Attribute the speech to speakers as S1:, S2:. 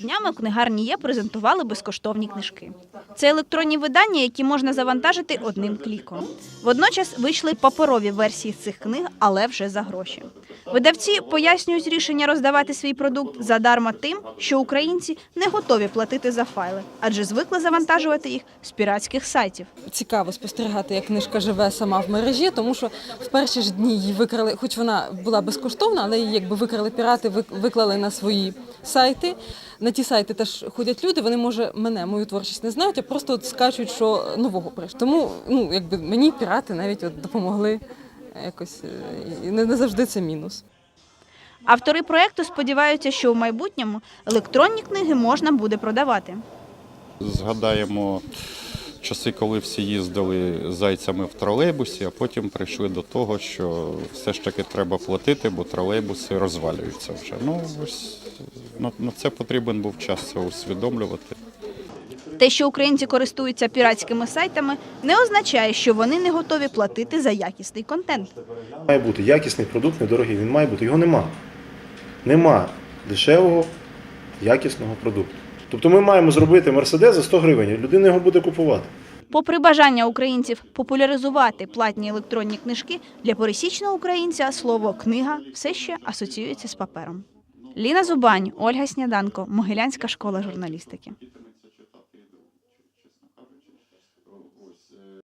S1: Днями в книгарні є презентували безкоштовні книжки. Це електронні видання, які можна завантажити одним кліком. Водночас вийшли паперові версії цих книг, але вже за гроші. Видавці пояснюють рішення роздавати свій продукт задарма тим, що українці не готові платити за файли, адже звикли завантажувати їх з піратських сайтів.
S2: цікаво спостерігати, як книжка живе сама в мережі, тому що в перші ж дні її викрали, хоч вона була безкоштовна, але її якби викрали пірати, виклали на свої сайти. На ті сайти теж ходять люди. Вони може мене, мою творчість не знають, а просто от скачуть, що нового прийшло. Тому ну якби мені пірати навіть от допомогли якось е, і не, не завжди це мінус.
S1: Автори проекту сподіваються, що в майбутньому електронні книги можна буде продавати.
S3: Згадаємо часи, коли всі їздили зайцями в тролейбусі, а потім прийшли до того, що все ж таки треба платити, бо тролейбуси розвалюються вже. Ну ось на, на це потрібен був час це усвідомлювати.
S1: Те, що українці користуються піратськими сайтами, не означає, що вони не готові платити за якісний контент.
S4: Має бути якісний продукт, недорогий. Він має бути. Його нема. Нема дешевого, якісного продукту. Тобто ми маємо зробити мерседес за 100 гривень, людина його буде купувати.
S1: Попри бажання українців популяризувати платні електронні книжки, для пересічного українця слово книга все ще асоціюється з папером. Ліна Зубань, Ольга Сняданко, Могилянська школа журналістики. uh,